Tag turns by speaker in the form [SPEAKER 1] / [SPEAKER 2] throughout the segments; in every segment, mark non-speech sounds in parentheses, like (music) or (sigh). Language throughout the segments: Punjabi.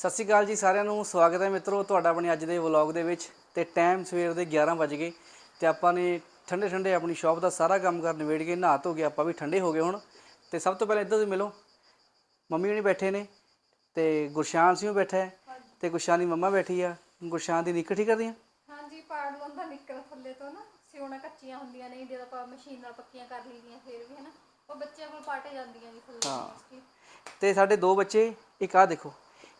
[SPEAKER 1] ਸਤਿ ਸ਼੍ਰੀ ਅਕਾਲ ਜੀ ਸਾਰਿਆਂ ਨੂੰ ਸਵਾਗਤ ਹੈ ਮਿੱਤਰੋ ਤੁਹਾਡਾ ਆਪਣੇ ਅੱਜ ਦੇ ਵਲੌਗ ਦੇ ਵਿੱਚ। ਤੇ ਟਾਈਮ ਸਵੇਰ ਦੇ 11 ਵਜ ਗਏ ਤੇ ਆਪਾਂ ਨੇ ਠੰਡੇ ਠੰਡੇ ਆਪਣੀ ਸ਼ਾਪ ਦਾ ਸਾਰਾ ਕੰਮ ਕਰ ਨਿਬੇੜ ਕੇ ਨਹਾ ਧੋ ਕੇ ਆਪਾਂ ਵੀ ਠੰਡੇ ਹੋ ਗਏ ਹੁਣ। ਤੇ ਸਭ ਤੋਂ ਪਹਿਲਾਂ ਇੱਧਰ ਤੁਸੀਂ ਮਿਲੋ। ਮੰਮੀ ਹੁਣੀ ਬੈਠੇ ਨੇ ਤੇ ਗੁਰਸ਼ਾਨ ਸਿੰਘ ਬੈਠਾ ਹੈ ਤੇ ਗੁਰਸ਼ਾਨ ਦੀ ਮੰਮਾ ਬੈਠੀ ਆ। ਗੁਰਸ਼ਾਨ ਦੀ ਨਿੱਕਰ ਠੀਕ ਕਰਦੀਆਂ
[SPEAKER 2] ਹਾਂਜੀ ਪਾੜ ਲੰਦਾ ਨਿਕਲ ਥੱਲੇ ਤੋਂ ਨਾ ਸਿਉਣਾ ਕੱਚੀਆਂ ਹੁੰਦੀਆਂ ਨਹੀਂ ਜਦੋਂ ਆਪਾਂ ਮਸ਼ੀਨ ਨਾਲ ਪੱਕੀਆਂ ਕਰ ਲਈਆਂ ਫਿਰ ਵੀ ਹਨਾ ਉਹ ਬੱਚਿਆਂ ਕੋਲ ਪਾਟੇ ਜਾਂਦੀਆਂ ਜੀ ਥੱਲੇ
[SPEAKER 1] ਹਾਂ। ਤੇ ਸਾਡੇ ਦੋ ਬੱਚੇ ਇੱਕ ਆ ਦੇਖੋ।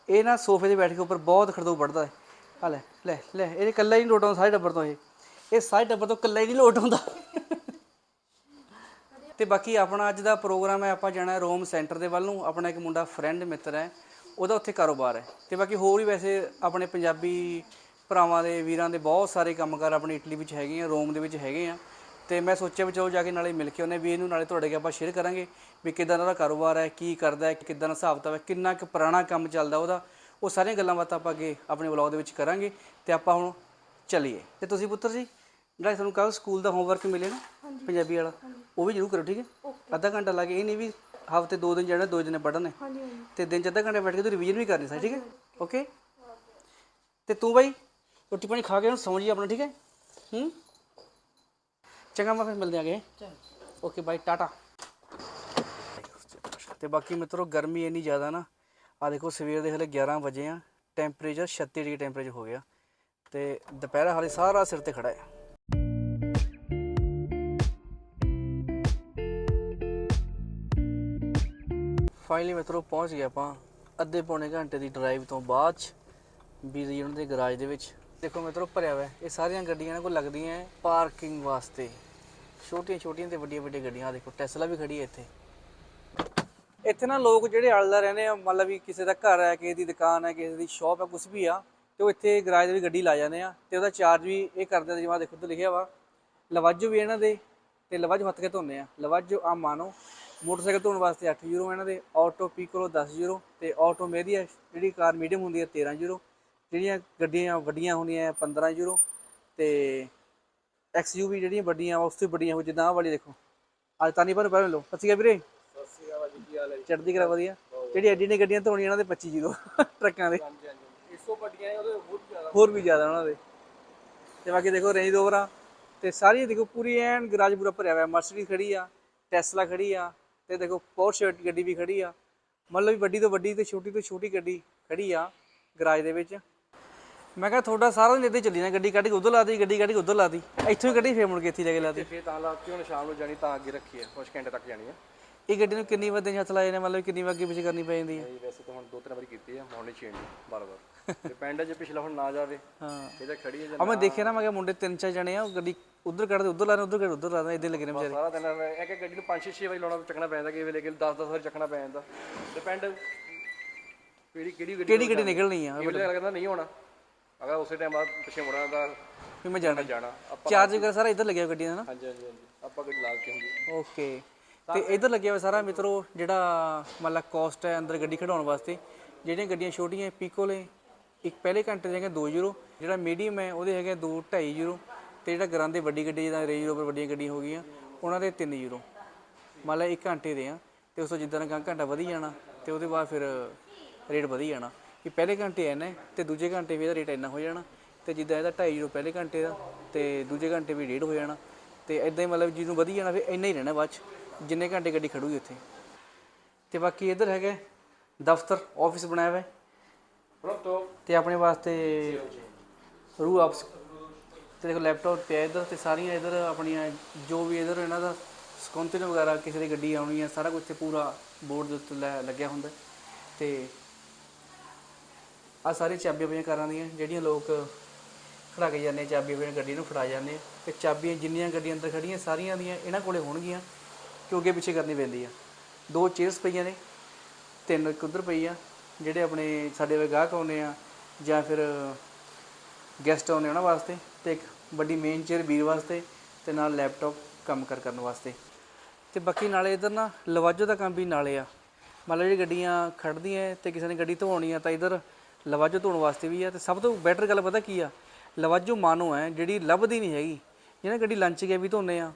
[SPEAKER 1] ਇਹ ਨਾ ਸੋਫੇ ਤੇ ਬੈਠ ਕੇ ਉੱਪਰ ਬਹੁਤ ਖੜਦੂ ਪੜਦਾ ਹੈ। ਆ ਲੈ ਲੈ ਲੈ, ਇਹ ਇਕੱਲਾ ਹੀ ਨਹੀਂ ਲੋਟ ਆਉਂਦਾ ਸਾਰੇ ਟੱਬਰ ਤੋਂ ਇਹ। ਇਹ ਸਾਰੇ ਟੱਬਰ ਤੋਂ ਇਕੱਲਾ ਹੀ ਨਹੀਂ ਲੋਟ ਆਉਂਦਾ। ਤੇ ਬਾਕੀ ਆਪਣਾ ਅੱਜ ਦਾ ਪ੍ਰੋਗਰਾਮ ਹੈ, ਆਪਾਂ ਜਾਣਾ ਰੋਮ ਸੈਂਟਰ ਦੇ ਵੱਲ ਨੂੰ। ਆਪਣਾ ਇੱਕ ਮੁੰਡਾ ਫਰੈਂਡ ਮਿੱਤਰ ਹੈ, ਉਹਦਾ ਉੱਥੇ ਕਾਰੋਬਾਰ ਹੈ। ਤੇ ਬਾਕੀ ਹੋਰ ਵੀ ਵੈਸੇ ਆਪਣੇ ਪੰਜਾਬੀ ਭਰਾਵਾਂ ਦੇ, ਵੀਰਾਂ ਦੇ ਬਹੁਤ ਸਾਰੇ ਕੰਮਕਾਰ ਆਪਣੇ ਇਟਲੀ ਵਿੱਚ ਹੈਗੇ ਆ, ਰੋਮ ਦੇ ਵਿੱਚ ਹੈਗੇ ਆ। ਤੇ ਮੈਂ ਸੋਚਿਆ ਵੀ ਚਲੋ ਜਾ ਕੇ ਨਾਲੇ ਮਿਲ ਕੇ ਉਹਨੇ ਵੀ ਇਹਨੂੰ ਨਾਲੇ ਤੁਹਾਡੇ ਕੇ ਆਪਾਂ ਸ਼ੇਅਰ ਕਰਾਂਗੇ ਵੀ ਕਿਦਾਂ ਦਾ ਉਹਦਾ ਕਾਰੋਬਾਰ ਹੈ ਕੀ ਕਰਦਾ ਹੈ ਕਿਦਾਂ ਦਾ ਹਿਸਾਬ ਕਿਤਾਬ ਹੈ ਕਿੰਨਾ ਕੁ ਪੁਰਾਣਾ ਕੰਮ ਚੱਲਦਾ ਉਹਦਾ ਉਹ ਸਾਰੀਆਂ ਗੱਲਾਂ ਬਾਤਾਂ ਆਪਾਂ ਅੱਗੇ ਆਪਣੇ ਵਲੌਗ ਦੇ ਵਿੱਚ ਕਰਾਂਗੇ ਤੇ ਆਪਾਂ ਹੁਣ ਚੱਲੀਏ। ਤੇ ਤੁਸੀਂ ਪੁੱਤਰ ਜੀ ਜਿਹੜਾ ਤੁਹਾਨੂੰ ਕੱਲ ਸਕੂਲ ਦਾ ਹੋਮਵਰਕ ਮਿਲੇ ਨਾ ਪੰਜਾਬੀ ਵਾਲਾ ਉਹ ਵੀ ਜ਼ਰੂਰ ਕਰੋ ਠੀਕ ਹੈ? ਅੱਧਾ ਘੰਟਾ ਲੱਗੇ ਇਹ ਨਹੀਂ ਵੀ ਹਫ਼ਤੇ ਦੋ ਦਿਨ ਜਾਣਾ ਦੋ ਦਿਨ ਪੜ੍ਹਨੇ
[SPEAKER 2] ਹਾਂਜੀ
[SPEAKER 1] ਤੇ ਦਿਨ ਚ ਅੱਧਾ ਘੰਟਾ ਬੈਠ ਕੇ ਤੂੰ ਰਿਵੀਜ਼ਨ ਵੀ ਕਰਨੀ ਸਾਡੀ ਠੀਕ ਹੈ? ਓਕੇ ਤੇ ਤੂੰ ਬਾਈ ਰੋਟੀ ਪਾਣੀ ਖਾ ਕੇ ਹੁਣ ਸੌਂ ਜੀ ਆਪਣਾ ਠੀਕ ਹੈ? ਹੂੰ? ਚੰਗਾ ਮੈਂ ਫਿਰ ਮਿਲਦੇ ਆਗੇ। ਓਕੇ ਬਾਈ ਟਾਟਾ ਤੇ ਬਾਕੀ ਮਿੱਤਰੋ ਗਰਮੀ ਇੰਨੀ ਜ਼ਿਆਦਾ ਨਾ ਆ ਦੇਖੋ ਸਵੇਰ ਦੇ ਹਲੇ 11 ਵਜੇ ਆ ਟੈਂਪਰੇਚਰ 36 ਡਿਗਰੀ ਟੈਂਪਰੇਚਰ ਹੋ ਗਿਆ। ਤੇ ਦੁਪਹਿਰ ਹਾਲੇ ਸਾਰਾ ਸਿਰ ਤੇ ਖੜਾ ਹੈ। ਫਾਈਨਲੀ ਮਿੱਤਰੋ ਪਹੁੰਚ ਗਏ ਆਪਾਂ ਅੱਧੇ ਪੌਣੇ ਘੰਟੇ ਦੀ ਡਰਾਈਵ ਤੋਂ ਬਾਅਦ ਬੀਜੀ ਯੂਨਿਟ ਦੇ ਗਰਾਜ ਦੇ ਵਿੱਚ। ਦੇਖੋ ਮਿੱਤਰੋ ਭਰਿਆ ਹੋਇਆ ਹੈ। ਇਹ ਸਾਰੀਆਂ ਗੱਡੀਆਂ ਇਹਨਾਂ ਕੋਲ ਲੱਗਦੀਆਂ ਹੈ ਪਾਰਕਿੰਗ ਵਾਸਤੇ। ਛੋਟੀਆਂ ਛੋਟੀਆਂ ਤੇ ਵੱਡੀਆਂ ਵੱਡੀਆਂ ਗੱਡੀਆਂ। ਆ ਦੇਖੋ ਟੈਸਲਾ ਵੀ ਖੜੀ ਹੈ ਇੱਥੇ। ਇੱਥੇ ਨਾ ਲੋਕ ਜਿਹੜੇ ਆਲਦਾ ਰਹਿੰਦੇ ਆ, ਮਤਲਬ ਵੀ ਕਿਸੇ ਦਾ ਘਰ ਹੈ, ਕਿਸੇ ਦੀ ਦੁਕਾਨ ਹੈ, ਕਿਸੇ ਦੀ ਸ਼ਾਪ ਹੈ ਕੁਝ ਵੀ ਆ, ਤੇ ਉਹ ਇੱਥੇ ਗਰਾਜ ਦੇ ਵੀ ਗੱਡੀ ਲਾ ਜਾਂਦੇ ਆ, ਤੇ ਉਹਦਾ ਚਾਰਜ ਵੀ ਇਹ ਕਰਦੇ ਆ, ਜਿਵੇਂ ਆਹ ਦੇਖੋ ਉੱਤੇ ਲਿਖਿਆ ਵਾ। ਲਵਾਜੋ ਵੀ ਇਹਨਾਂ ਦੇ, ਤੇ ਲਵਾਜੋ ਹੱਥ ਕੇ ਧੋਨੇ ਆ। ਲਵਾਜੋ ਆ ਮਾਨੋ, ਮੋਟਰਸਾਈਕਲ ਧੋਣ ਵਾਸਤੇ 8 ਯੂਰੋ ਇਹਨਾਂ ਦੇ ਆਟੋ ਪੀਕੋਲੋ 10 ਯੂਰੋ, ਤੇ ਆਟੋ ਮੇਰੀ ਮੇਰੀਆ ਜਿਹੜੀ ਕਾਰ ਮੀਡੀਅਮ ਹੁੰਦੀ ਹੈ 13 ਯੂਰੋ। ਜਿਹੜੀਆਂ ਗੱਡੀਆਂ ਵੱਡੀਆਂ ਹੁੰਦੀਆਂ ਹੈ 15 ਯੂਰੋ ਤੇ ਐਕਸਯੂਵੀ ਜਿਹੜੀਆਂ ਵੱਡੀਆਂ, ਉਸ ਤੋਂ ਵੱਡੀਆਂ ਹੋ ਜਿੱਦਾਂ ਆਹ ਵਾਲੀ ਦੇਖੋ। ਅੱਜ ਤਾਂ ਨਹੀਂ ਪਰ ਪਹਿਲਾਂ ਲਓ। ਸੱਚੀ ਵੀਰੇ। ਚੜ੍ਹਦੀ ਕਰਾ ਵਧੀਆ। ਜਿਹੜੀ ਐਡੀ ਨੇ ਗੱਡੀਆਂ ਧੋਣੀਆਂ ਇਹਨਾਂ ਦੇ 25 ਯੂਰੋ ਟਰੱਕਾਂ ਦੇ। ਹੋਰ ਵੀ ਜ਼ਿਆਦਾ ਉਹਨਾਂ ਦੇ। ਤੇ ਬਾਕੀ ਦੇਖੋ ਰੇਂਜ ਆ ਤੇ ਸਾਰੀ ਦੇਖੋ, ਪੂਰੀ ਐਨ ਗਰਾਜ ਪੂਰਾ ਭਰਿਆ ਹੋਇਆ। ਮਰਸੀਡੀਜ਼ ਖੜੀ ਆ ਟੈਸਲਾ ਖੜੀ ਆ, ਤੇ ਦੇਖੋ ਪੋਰਸ਼ ਗੱਡੀ ਵੀ ਖੜੀ ਆ। ਮਤਲਬ ਵੀ ਵੱਡੀ ਤੋਂ ਵੱਡੀ ਤੇ ਛੋਟੀ ਤੋਂ ਛੋਟੀ ਗੱਡੀ ਖੜੀ ਆ ਗਰਾਜ ਦੇ ਵਿੱਚ। ਮੈਂ ਕਿਹਾ ਤੁਹਾਡਾ ਸਾਰਾ ਦਿਨ ਇੱਦਾਂ ਹੀ ਚੱਲੀ ਨਾ ਗੱਡੀ ਕੱਢ ਕੇ ਉਧਰ ਲਾਦੀ ਗੱਡੀ ਕੱਢ ਕੇ ਉਧਰ ਲਾਦੀ ਇੱਥੋਂ ਹੀ ਕੱਢੀ ਫੇਰ ਮੁੜ ਕੇ ਇੱਥੇ ਜਾ ਕੇ ਲਾਦੀ
[SPEAKER 3] ਫੇਰ ਤਾਂ ਲਾਤੀ ਹੁਣ ਸ਼ਾਮ ਨੂੰ ਜਾਣੀ ਤਾਂ ਅੱਗੇ ਰੱਖੀ ਹੈ ਕੁਝ ਘੰਟੇ ਤੱਕ ਜਾਣੀ ਹੈ।
[SPEAKER 1] ਇਹ ਗੱਡੀ ਨੂੰ ਕਿੰਨੀ ਵਾਰ ਦਿਨ ਹੱਥ ਲਾਏ ਨੇ ਮਤਲਬ ਕਿੰਨੀ ਵਾਰ ਅੱਗੇ ਪਿੱਛੇ ਕਰਨੀ ਪੈ ਜਾਂਦੀ ਹੈ।
[SPEAKER 3] ਇਹ ਵੈਸੇ ਤਾਂ ਹੁਣ ਦੋ ਤਿੰਨ ਵਾਰੀ ਕੀਤੀ ਹੈ ਹੁਣ ਨਹੀਂ ਚੇਂਜ ਬਾਰ ਬਾਰ। ਡਿਪੈਂਡ ਹੈ ਜੇ ਪਿਛਲਾ ਹੁਣ ਨਾ ਜਾਵੇ
[SPEAKER 1] ਹਾਂ।
[SPEAKER 3] ਇਹ ਤਾਂ ਖੜੀ ਹੈ ਜਾਂ
[SPEAKER 1] ਆ ਮੈਂ ਦੇਖਿਆ ਨਾ ਮੈਂ ਕਿਹਾ ਮੁੰਡੇ ਤਿੰਨ ਚਾਰ ਜਣੇ ਆ ਉਹ ਗੱਡੀ ਉਧਰ ਕੱਢਦੇ ਉਧਰ ਲਾਣੇ ਉਧਰ ਕੱਢ ਉਧਰ ਲਾਣੇ ਇਦਾਂ ਲੱਗੇ ਨੇ ਵਿਚਾਰੇ।
[SPEAKER 3] ਸਾਰਾ ਦਿਨ ਇੱਕ ਇੱਕ ਗੱਡੀ ਨੂੰ 5 6 ਵਾਰੀ ਲਾਉਣਾ ਚੱਕਣਾ ਪੈ ਜਾਂਦਾ ਕਿ ਵੇਲੇ ਕਿ 10 10 ਵਾਰੀ ਚੱਕਣਾ ਪੈ ਜਾਂਦਾ। ਡਿਪੈਂਡ ਕਿਹੜੀ ਕਿਹੜੀ ਗੱਡੀ
[SPEAKER 1] ਕਿਹੜੀ ਗੱਡੀ ਨਿਕਲਣੀ ਆ?
[SPEAKER 3] ਇਹ ਵੇਲੇ ਲੱਗਦਾ ਨਹੀਂ ਹੋਣਾ। ਅਗਰ ਉਸੇ ਟਾਈਮ ਬਾਅਦ ਪਿੱਛੇ ਮੁੜਨਾ ਤਾਂ
[SPEAKER 1] ਵੀ ਮੈਂ ਜਾਣਾ।
[SPEAKER 3] ਜਾਣਾ।
[SPEAKER 1] ਚਾਰਜ ਕਰ ਸਾਰਾ ਇੱਧਰ ਲੱਗਿਆ ਗੱਡੀਆਂ ਦਾ ਨਾ?
[SPEAKER 3] ਹਾਂਜੀ ਹਾਂਜੀ ਹਾਂਜੀ। ਆਪਾਂ ਗੱਡੀ ਲਾ ਕੇ ਹੁੰਦੀ
[SPEAKER 1] ਓਕੇ ਤੇ ਇੱਧਰ ਲੱਗਿਆ ਹੋਇਆ ਸਾਰਾ ਮਿੱਤਰੋ ਜਿਹੜਾ ਮਤਲਬ ਕੋਸਟ ਹੈ ਅੰਦਰ ਗੱਡੀ ਖੜਾਉਣ ਵਾਸਤੇ ਜਿਹੜੀਆਂ ਗੱਡੀਆਂ ਛੋਟੀਆਂ ਪੀਕੋਲੇ ਇੱਕ ਪਹਿਲੇ ਘੰਟੇ ਦੇ ਹੈਗੇ 2 ਯੂਰੋ ਜਿਹੜਾ ਮੀਡੀਅਮ ਹੈ ਉਹਦੇ ਹੈਗੇ 2 2.5 ਯੂਰੋ ਤੇ ਜਿਹੜਾ ਗਰਾਂਦੇ ਵੱਡੀ ਗੱਡੀ ਜਿਹਦਾ ਰੇਂਜ ਰੋਵਰ ਵੱਡੀਆਂ ਗੱਡੀਆਂ ਹੋ ਗਈਆਂ ਉਹਨਾਂ ਦੇ 3 ਯੂਰੋ ਲਾ 1 ਘੰਟੇ ਦੇ ਆ ਤੇ ਉਸ ਤੋਂ ਜਿੱਦਾਂ ਦਾ ਘੰਟਾ ਵਧੀ ਜਾਣਾ ਤੇ ਉਹਦੇ ਬਾਅਦ ਫਿਰ ਰੇਟ ਵਧੀ ਜਾਣਾ। ਕਿ ਪਹਿਲੇ ਘੰਟੇ ਐਨਾ ਹੈ ਤੇ ਦੂਜੇ ਘੰਟੇ ਵੀ ਇਹਦਾ ਰੇਟ ਇੰਨਾ ਹੋ ਜਾਣਾ ਤੇ ਜਿੱਦਾਂ ਇਹਦਾ 2.5 ਯੂਰੋ ਪਹਿਲੇ ਘੰਟੇ ਦਾ ਤੇ ਦੂਜੇ ਘੰਟੇ ਵੀ ਡੇਢ ਹੋ ਜਾਣਾ ਤੇ ਇਦਾਂ ਹੀ ਮਤਲਬ ਜਿਹਨੂੰ ਵਧੀ ਜਾਣਾ ਫਿਰ ਇੰਨਾ ਹੀ ਰਹਿਣਾ ਬਾਅਦ ਚ ਜਿੰਨੇ ਘੰਟੇ ਗੱਡੀ ਖੜੂਗੀ ਉੱਥੇ। ਤੇ ਬਾਕੀ ਇੱਧਰ ਹੈਗਾ ਦਫ਼ਤਰ ਆਫਿਸ ਬਣਾਇਆ ਹੋਇਆ ਹੈ।
[SPEAKER 3] ਪ੍ਰੋਟੋ
[SPEAKER 1] ਤੇ ਆਪਣੇ ਵਾਸਤੇ ਰੂ ਆਪਸ ਤੇ ਦੇਖੋ ਲੈਪਟਾਪ ਪਿਆ ਇੱਧਰ ਤੇ ਸਾਰੀਆਂ ਇੱਧਰ ਆਪਣੀਆਂ ਜੋ ਵੀ ਇੱਧਰ ਇਹਨਾਂ ਦਾ ਸਕੌਂਤਨ ਵਗੈਰਾ ਕਿਸੇ ਦੀ ਗੱਡੀ ਆਉਣੀ ਹੈ ਸਾਰਾ ਕੁਝ ਤੇ ਪੂਰਾ ਬੋਰਡ ਦੇ ਉੱਤੇ ਲੈ- ਲੱਗਿਆ ਹੁੰਦਾ ਹੈ। ਤੇ ਆ ਸਾਰੀ ਚਾਬੀਆਂ ਪਈਆਂ ਕਾਰਾਂ ਦੀਆਂ, ਜਿਹੜੀਆਂ ਲੋਕ ਖੜਾ ਕੇ ਜਾਂਦੇ ਚਾਬੀਆਂ ਪਈਆਂ ਗੱਡੀ ਨੂੰ ਫੜਾ ਜਾਂਦੇ ਆ। ਤੇ ਚਾਬੀਆਂ ਜਿੰਨੀਆਂ ਗੱਡੀਆਂ ਅੰਦਰ ਖੜੀਆਂ ਸਾਰੀਆਂ ਦੀਆਂ ਇਹਨਾਂ ਕੋਲੇ ਹੋਣਗੀਆਂ, ਕਿ ਅੱਗੇ ਪਿੱਛੇ ਕਰਨੀ ਪੈਂਦੀ ਆ। ਦੋ ਚੇਅਰਸ ਪਈਆਂ ਨੇ, ਤਿੰਨ ਇੱਕ ਉੱਧਰ ਪਈ ਆ, ਜਿਹੜੇ ਆਪਣੇ ਸਾਡੇ ਵੇ ਗਾਹਕ ਆਉਂਦੇ ਆ, ਜਾਂ ਫਿਰ ਗੈਸਟ ਆਉਂਦੇ ਉਹਨਾਂ ਵਾਸਤੇ, ਤੇ ਇੱਕ ਵੱਡੀ ਮੇਨ ਚੇਅਰ ਵੀਰ ਵਾਸਤੇ, ਤੇ ਨਾਲ ਲੈਪਟਾਪ ਕੰਮ ਕਰ ਕਰਨ ਵਾਸਤੇ। ਤੇ ਬਾਕੀ ਨਾਲੇ ਇਧਰ ਨਾ, ਲਵਾਜੋ ਦਾ ਕੰਮ ਵੀ ਨਾਲੇ ਆ। ਮੰਨ ਲਓ ਜਿਹੜੀ ਗੱਡੀਆਂ ਖੜਦੀਆਂ ਤੇ ਕਿਸੇ ਨੇ ਗੱਡੀ ਧਵਾਉਣੀ ਆ, ਤਾਂ ਇਧਰ ਲਵਾਜੋ ਧੋਣ ਵਾਸਤੇ ਵੀ ਆ ਤੇ ਸਭ ਤੋਂ ਬੈਟਰ ਗੱਲ ਪਤਾ ਕੀ ਆ? ਲਵਾਜੋ ਮਾਨੋ ਹੈ ਜਿਹੜੀ ਲੱਭਦੀ ਨਹੀਂ ਹੈਗੀ। ਜਿਹਨੇ ਗੱਡੀ ਲੰਚ ਗਿਆ ਵੀ ਧੋਨੇ ਆ,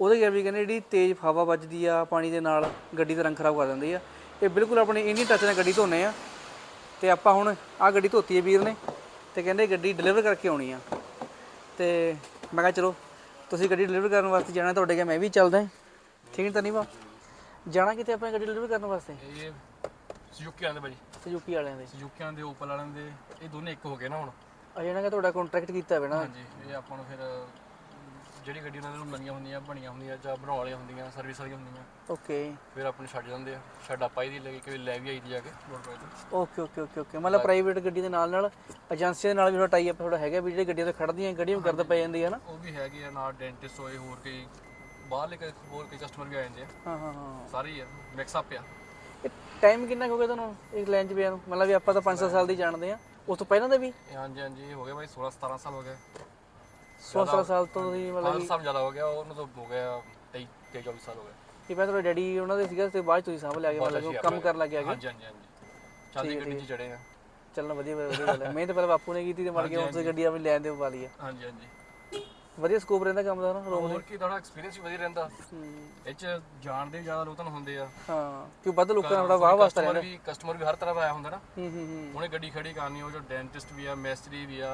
[SPEAKER 1] ਉਹਦੇ ਗਿਆ ਵੀ ਕਹਿੰਦੇ ਜਿਹੜੀ ਤੇਜ਼ ਹਵਾ ਵੱਜਦੀ ਆ ਪਾਣੀ ਦੇ ਨਾਲ, ਗੱਡੀ ਦਾ ਰੰਗ ਖਰਾਬ ਕਰ ਦਿੰਦੀ ਆ। ਇਹ ਬਿਲਕੁਲ ਆਪਣੇ ਇਨੀ ਟੱਚ ਨਾਲ ਗੱਡੀ ਧੋਨੇ ਆ। ਤੇ ਆਪਾਂ ਹੁਣ ਆ ਗੱਡੀ ਧੋਤੀ ਹੈ ਵੀਰ ਨੇ, ਤੇ ਕਹਿੰਦੇ ਗੱਡੀ ਡਿਲੀਵਰ ਕਰਕੇ ਆਉਣੀ ਆ। ਤੇ ਮੈਂ ਕਿਹਾ ਚਲੋ, ਤੁਸੀਂ ਗੱਡੀ ਡਿਲੀਵਰ ਕਰਨ ਵਾਸਤੇ ਜਾਣਾ, ਤੁਹਾਡੇ ਗਿਆ ਮੈਂ ਵੀ ਚੱਲਦਾ। ਠੀਕ ਹੈ ਤਾਂ ਨਹੀਂ ਵਾ ਜਾਣਾ ਕਿਤੇ ਆਪਾਂ ਗੱਡੀ ਡਿਲੀਵਰ ਕਰਨ ਵਾਸਤੇ?
[SPEAKER 3] ਇਹ ਸੁਜ਼ੂਕੀਆਂ ਦੇ ਭਾਜੀ
[SPEAKER 1] ਸੁਜ਼ੂਕੀ ਵਾਲਿਆਂ ਦੇ।
[SPEAKER 3] ਸੁਜ਼ੂਕੀਆਂ ਦੇ ਓਪਲ ਵਾਲਿਆਂ ਦੇ ਇਹ ਦੋਨੇ ਇੱਕ ਹੋ ਗਏ ਨਾ ਹੁਣ।
[SPEAKER 1] ਆ ਜਿਹੜਾ ਕਿ ਤੁਹਾਡਾ ਕੰਟਰੈਕਟ ਕੀਤਾ ਹੋਵੇ ਨਾ।
[SPEAKER 3] ਹਾਂਜੀ ਇਹ ਆਪਾਂ ਨੂੰ ਫਿਰ ਜਿਹੜੀ ਗੱਡੀ ਉਹਨਾਂ ਨੂੰ ਨਵੀਆਂ ਹੁੰਦੀਆਂ ਬਣੀਆਂ ਹੁੰਦੀਆਂ ਜਾਂ ਬਣਾਉਣ ਵਾਲੀਆਂ ਹੁੰਦੀਆਂ ਸਰਵਿਸ ਵਾਲੀਆਂ ਹੁੰਦੀਆਂ।
[SPEAKER 1] ਓਕੇ
[SPEAKER 3] ਫਿਰ ਆਪਾਂ ਨੂੰ ਛੱਡ ਜਾਂਦੇ ਆ। ਛੱਡ ਆਪਾਂ ਇਹਦੀ ਲੈ ਕੇ ਕੋਈ ਲੈ ਵੀ ਆਈ ਦੀ ਜਾ ਕੇ ਲੋੜ ਪਏ ਤਾਂ
[SPEAKER 1] ਓਕੇ ਓਕੇ ਓਕੇ ਓਕੇ ਮਤਲਬ ਪ੍ਰਾਈਵੇਟ ਗੱਡੀ ਦੇ ਨਾਲ ਨਾਲ ਏਜੰਸੀਆਂ ਦੇ ਨਾਲ ਵੀ ਥੋੜਾ ਟਾਈ ਅਪ ਥੋੜਾ ਹੈਗਾ ਵੀ ਜਿਹੜੀ ਗੱਡੀਆਂ ਤੇ ਖੜਦੀਆਂ ਗੱਡੀਆਂ ਵੀ ਕਰਦ ਪੈ ਜਾਂਦੀ ਹੈ ਨਾ।
[SPEAKER 3] ਉਹ ਵੀ ਹੈਗੇ ਆ ਨਾਲ ਡੈਂਟਿਸਟ ਹੋਏ ਹੋਰ ਕਈ ਬਾਹਰਲੇ ਕਈ ਹੋਰ ਕਈ ਕਸਟਮਰ ਵੀ ਆ ਜਾਂਦੇ ਆ।
[SPEAKER 1] ਹਾਂ ਹਾਂ ਹਾਂ।
[SPEAKER 3] ਸਾਰੇ ਹੀ ਆ ਮਿਕਸ ਅਪ ਆ।
[SPEAKER 1] ਟਾਈਮ ਕਿੰਨਾ ਕੁ ਹੋ ਗਿਆ ਤੁਹਾਨੂੰ ਇਸ ਲਾਈਨ 'ਚ ਪਿਆ ਨੂੰ? ਮਤਲਬ ਵੀ ਆਪਾਂ ਤਾਂ 5-7 ਸਾਲ ਦੀ ਜਾਣਦੇ ਆ ਉਸ ਤੋਂ ਪਹਿਲਾਂ ਦੇ ਵੀ?
[SPEAKER 3] ਇਹ ਹਾਂਜੀ ਹਾਂਜੀ ਹੋ ਗਿਆ ਬਾਈ 16 17 ਸਾਲ ਹੋ ਗਏ।
[SPEAKER 1] 16 ਸਾਲ ਤੋਂ ਤੁਸੀਂ ਮਤਲਬ
[SPEAKER 3] ਹਾਂ ਸਾਲ ਜ਼ਿਆਦਾ ਹੋ ਗਿਆ ਉਹਨੂੰ ਤਾਂ ਹੋ ਗਿਆ 23 23 24 ਸਾਲ ਹੋ ਗਏ।
[SPEAKER 1] ਕਿ ਪਹਿਲਾਂ ਤੁਹਾਡੇ ਡੈਡੀ ਉਹਨਾਂ ਦੇ ਸੀਗਾ ਤੇ ਬਾਅਦ 'ਚ ਤੁਸੀਂ ਸਾਂਭ ਲਿਆ ਕੇ ਮਤਲਬ ਕਿ ਉਹ ਕੰਮ ਕਰਨ ਲੱਗ ਗਿਆ
[SPEAKER 3] ਹਾਂਜੀ ਹਾਂਜੀ ਹਾਂਜੀ। ਗੱਡੀ 'ਚ ਚੜੇ ਆ।
[SPEAKER 1] ਚੱਲਣਾ ਵਧੀਆ ਵਧੀਆ ਗੱਲ ਹੈ। ਮੈਂ ਤਾਂ ਪਹਿਲਾਂ ਬਾਪੂ ਨੇ ਕੀਤੀ ਤੇ ਮੜ ਕੇ ਤੁਸੀਂ ਗੱਡੀ ਆਪਣੀ ਲੈਣ ਦੇ ਪਾ ਲਈ ਆ।
[SPEAKER 3] ਹਾਂਜੀ ਹਾਂਜੀ।
[SPEAKER 1] ਵਧੀਆ ਸਕੋਪ ਰਹਿੰਦਾ ਕੰਮ ਦਾ ਨਾ ਰੋਮ
[SPEAKER 3] ਹੋਰ ਕੀ ਤੁਹਾਡਾ ਐਕਸਪੀਰੀਅੰਸ ਵੀ ਵਧੀਆ ਰਹਿੰਦਾ। ਇਹ 'ਚ ਜਾਣਦੇ ਜ਼ਿਆਦਾ ਲੋਕ ਹੁੰਦੇ ਆ।
[SPEAKER 1] ਹਾਂ ਕਿਉਂ ਵੱਧ ਲੋਕਾਂ ਬੜਾ ਵਾਹ ਵਾਸਤਾ
[SPEAKER 3] ਕਸਟਮਰ ਵੀ ਕਸਟਮਰ ਵੀ ਹਰ ਤਰ੍ਹਾਂ ਦਾ ਆਇਆ ਹੁੰਦਾ ਨਾ।
[SPEAKER 1] ਹੂੰ ਹੂੰ ਹੂੰ।
[SPEAKER 3] ਉਹਨੇ ਗੱਡੀ ਖੜੀ ਕਰਨੀ ਉਹ ਜੋ ਡੈਂਟਿਸਟ ਵੀ ਆ ਮੈਸਤਰੀ ਵੀ ਆ